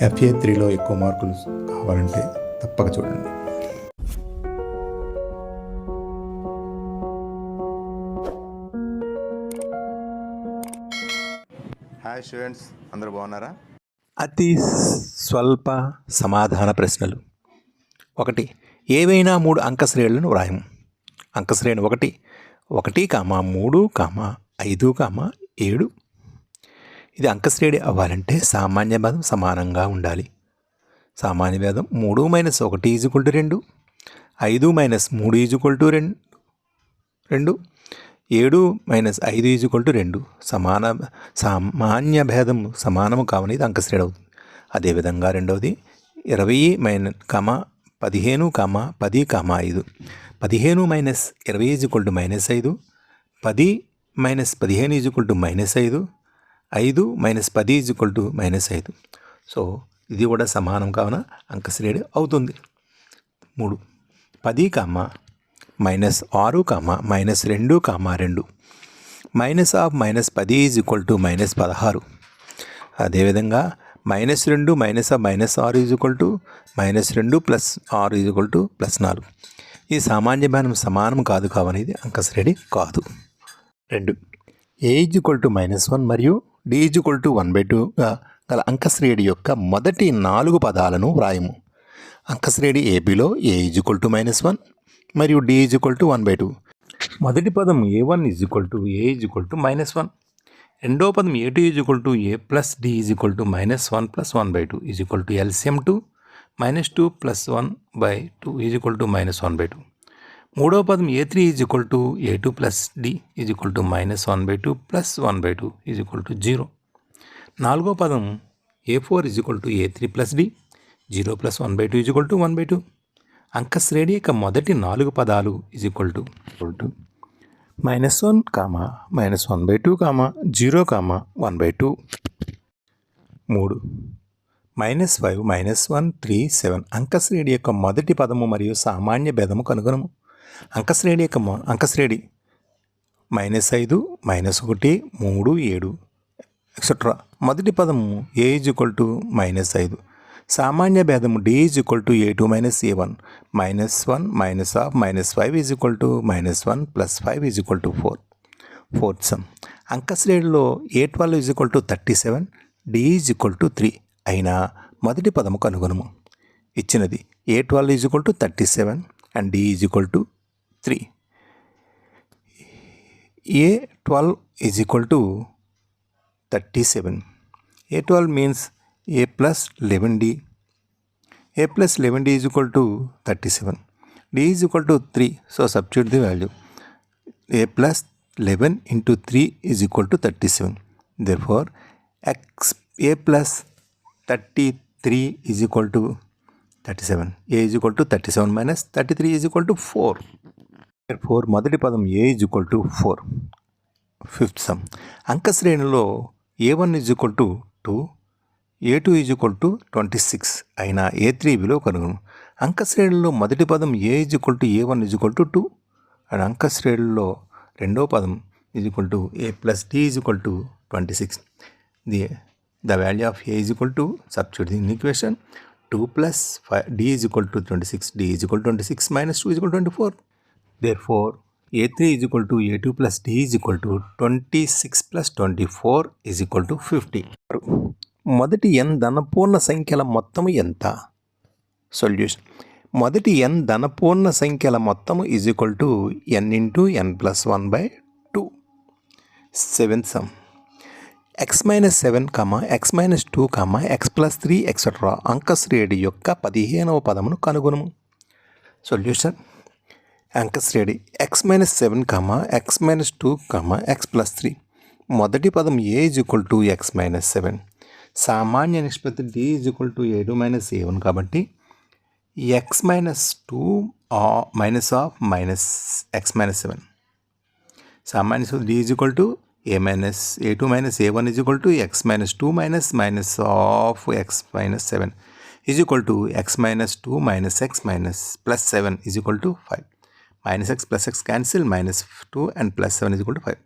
FA త్రీలో ఎక్కువ మార్కులు కావాలంటే తప్పక చూడండి. హాయ్ స్టూడెంట్స్ అందరూ బాగున్నారా? అతి స్వల్ప సమాధాన ప్రశ్నలు. ఒకటి ఏవైనా మూడు అంక శ్రేణులను వ్రాయము. అంక శ్రేణి ఒకటి ఒకటి కామా మూడు కామా ఐదు కామా ఏడు ఇది అంకశ్రేణి అవ్వాలంటే సామాన్య భేదం సమానంగా ఉండాలి. సామాన్య భేదం మూడు మైనస్ ఒకటి ఈజుకల్ టు రెండు ఐదు మైనస్ మూడు ఈజుకల్ టు రెండు రెండు ఏడు మైనస్ ఐదు ఈజుకల్ టు రెండు. సమాన సామాన్య భేదం సమానము కావని ఇది అంకశ్రేణి అవుతుంది. అదేవిధంగా రెండవది ఇరవై మైనస్ కమ పదిహేను కమ పది కమ ఐదు. పదిహేను మైనస్ ఇరవై ఈజుకల్ టు మైనస్ ఐదు పది మైనస్ పదిహేను ఈజుకల్ టు మైనస్ ఐదు ఐదు మైనస్ పది ఈజుకుల్ టు మైనస్ ఐదు. సో ఇది కూడా సమానం కావున అంకశ్రేణి అవుతుంది. మూడు. పది కామ మైనస్ ఆరు కామ మైనస్ రెండు కామ రెండు. మైనస్ ఆఫ్ మైనస్ పది ఈజ్ ఈక్వల్ టు మైనస్ పదహారు. అదేవిధంగా మైనస్ రెండు మైనస్ ఆఫ్ మైనస్ ఆరు ఈజ్ ఈక్వల్ టు మైనస్ రెండు ప్లస్ ఆరు ఈజ్ ఈక్వల్ టు ప్లస్ నాలుగు. ఈ సామాన్య భేదం సమానం కాదు కావనేది అంకశ్రేణి కాదు. రెండు. A is equal to minus one మరియు D is to one by టూగా గల అంకశ్రేణి యొక్క మొదటి నాలుగు పదాలను వ్రాయము. అంకశ్రేణి ఏబిలో A is to minus one మరియు D is to one by two. మొదటి పదం A one is to A is to minus one. రెండో పదం A two is to A plus D is to minus one plus one by two is to LCM two minus two plus one by two is to minus one by two. మూడో పదం A three is equal to A two plus D is equal to minus one by two plus one by two is equal to zero. నాలుగో పదం A four is equal to A three plus D zero plus one by two is equal to one by two. అంకశ్రేణి యొక్క మొదటి నాలుగు పదాలు is equal to equal to minus one comma minus one by two comma zero comma one by two. మూడు minus five minus one three seven. అంకశ్రేణి యొక్క మొదటి పదము మరియు సామాన్య భేదము కనుగొనము. అంకశ్రేణి యొక్క అంకశ్రేణి. మైనస్ ఐదు మైనస్ ఒకటి మూడు ఏడు ఎక్సెట్రా మొదటి పదము a is equal to minus ఐదు. సామాన్య భేదము d is equal to a two minus a one. Minus one minus of minus five is equal to minus one plus five is equal to four. Fourth sum. అంకశ్రేణిలో a twelve is equal to thirty seven d is equal to three. అయినా మొదటి పదము కనుగొనము. ఇచ్చినది a twelve is equal to thirty seven and d is equal to 3. A12 is equal to 37. A12 means A plus 11D. A plus 11D is equal to 37. D is equal to 3. So substitute the value. A plus 11 into 3 is equal to 37. Therefore, x A plus 33 is equal to 37. A is equal to 37 minus 33 is equal to 4. Four మొదటి పదం A is equal to four fifth sum అంక శ్రేణిలో A one is equal to two A two is equal to twenty six అయినా ఏ three విలువ కనుగొను అంక శ్రేణిలో మొదటి పదం A is equal to A one is equal to two and అంక శ్రేణిలో రెండో పదం is equal to A plus D is equal to twenty six the the value of A is equal to substitute in equation two plus five D is equal to twenty six D is equal twenty six minus two is equal twenty four there four A three is equal to A two plus D is equal to twenty six plus twenty four is equal to fifty మొదటి N ధనపూర్ణ సంఖ్యల మొత్తము ఎంత? Solution మొదటి N ధనపూర్ణ సంఖ్యల మొత్తము is equal to N into N plus one by two seventh sum X minus seven comma X minus two comma X plus three etcetera అంకశ్రేణి యొక్క పదిహేనవ పదమును కనుగొనము. Solution అంకశ్రేణి X minus seven comma X minus two comma X plus three మొదటి పదం A is equal to X minus seven సామాన్య నిష్పత్తి D is equal to A two minus A one కాబట్టి X minus two minus of minus X minus seven సామాన్య D is equal to A minus A two minus A one is equal to X minus two minus minus of X minus seven is equal to X minus two minus X minus plus seven is equal to five minus X plus X cancel minus two and plus seven is equal to five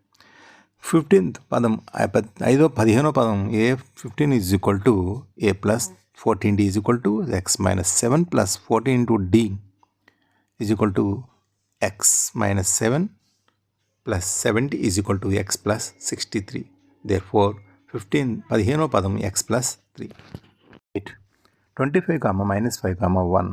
fifteenth పదం ఐ పద్- ఐదో పదిహేనో పదం A fifteen is equal to A plus fourteen D is equal to X minus seven plus fourteen into D is equal to X minus seven plus seventy is equal to X plus sixty three there four fifteen పదిహేనో పదం X plus three eight twenty five comma minus five comma one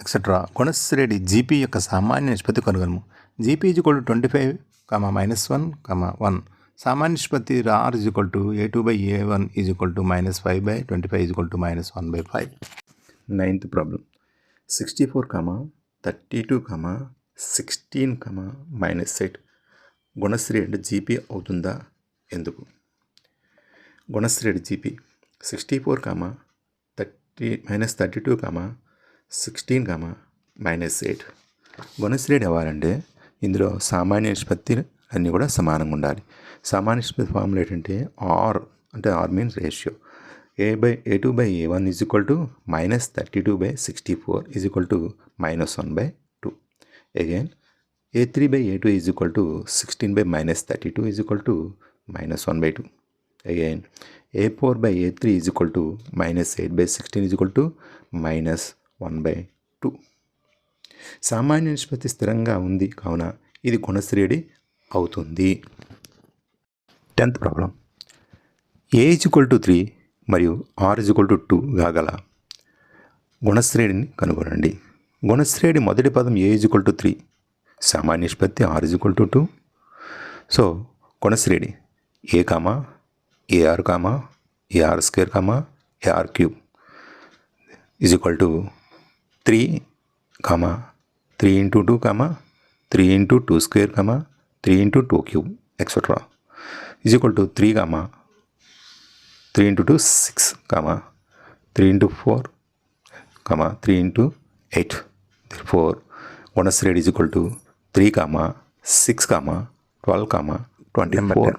etcetera గుణశ్రేణి GP యొక్క సామాన్య నిష్పత్తి కనుగొనము. GP is equal twenty five comma minus one comma one సామాన్య నిష్పత్తి R is equal to A two by A one is equal to minus five by twenty five is equal to minus one by five ninth problem sixty four comma thirty two comma sixteen comma minus eight గుణశ్రేణి GP అవుతుందా? ఎందుకు? గుణశ్రేణి GP sixty four comma thirty minus thirty two comma sixteen comma minus eight గుణశ్రేణి అవ్వాలంటే ఇందులో సామాన్య నిష్పత్తి అన్నీ కూడా సమానంగా ఉండాలి. సామాన్య నిష్పత్తి ఫార్ములా ఏంటంటే ఆర్ అంటే R means ratio. A by A two by A one is equal to minus thirty two by sixty four is equal to minus one by two. Again A three by A two is equal to sixteen by minus thirty two is equal to minus one by two. Again A four by A three is equal to minus eight by sixteen is equal to minus one by two. సామాన్య నిష్పత్తి స్థిరంగా ఉంది కావున ఇది గుణశ్రేణి అవుతుంది. Tenth problem. A is equal to three మరియు R is equal to two కాగల గుణశ్రేణిని కనుగొనండి. గుణశ్రేణి మొదటి పదం ఏ ఈజ్వల్ టు త్రీ సామాన్య నిష్పత్తి R equal to two so గుణశ్రేణి A comma A R comma A R square comma A R cube is equal to three comma three into two comma three into two square comma three into two cube etcetera is equal to three comma three into two six comma three into four comma three into eight. Four one rate is equal to three comma six comma twelve comma twenty four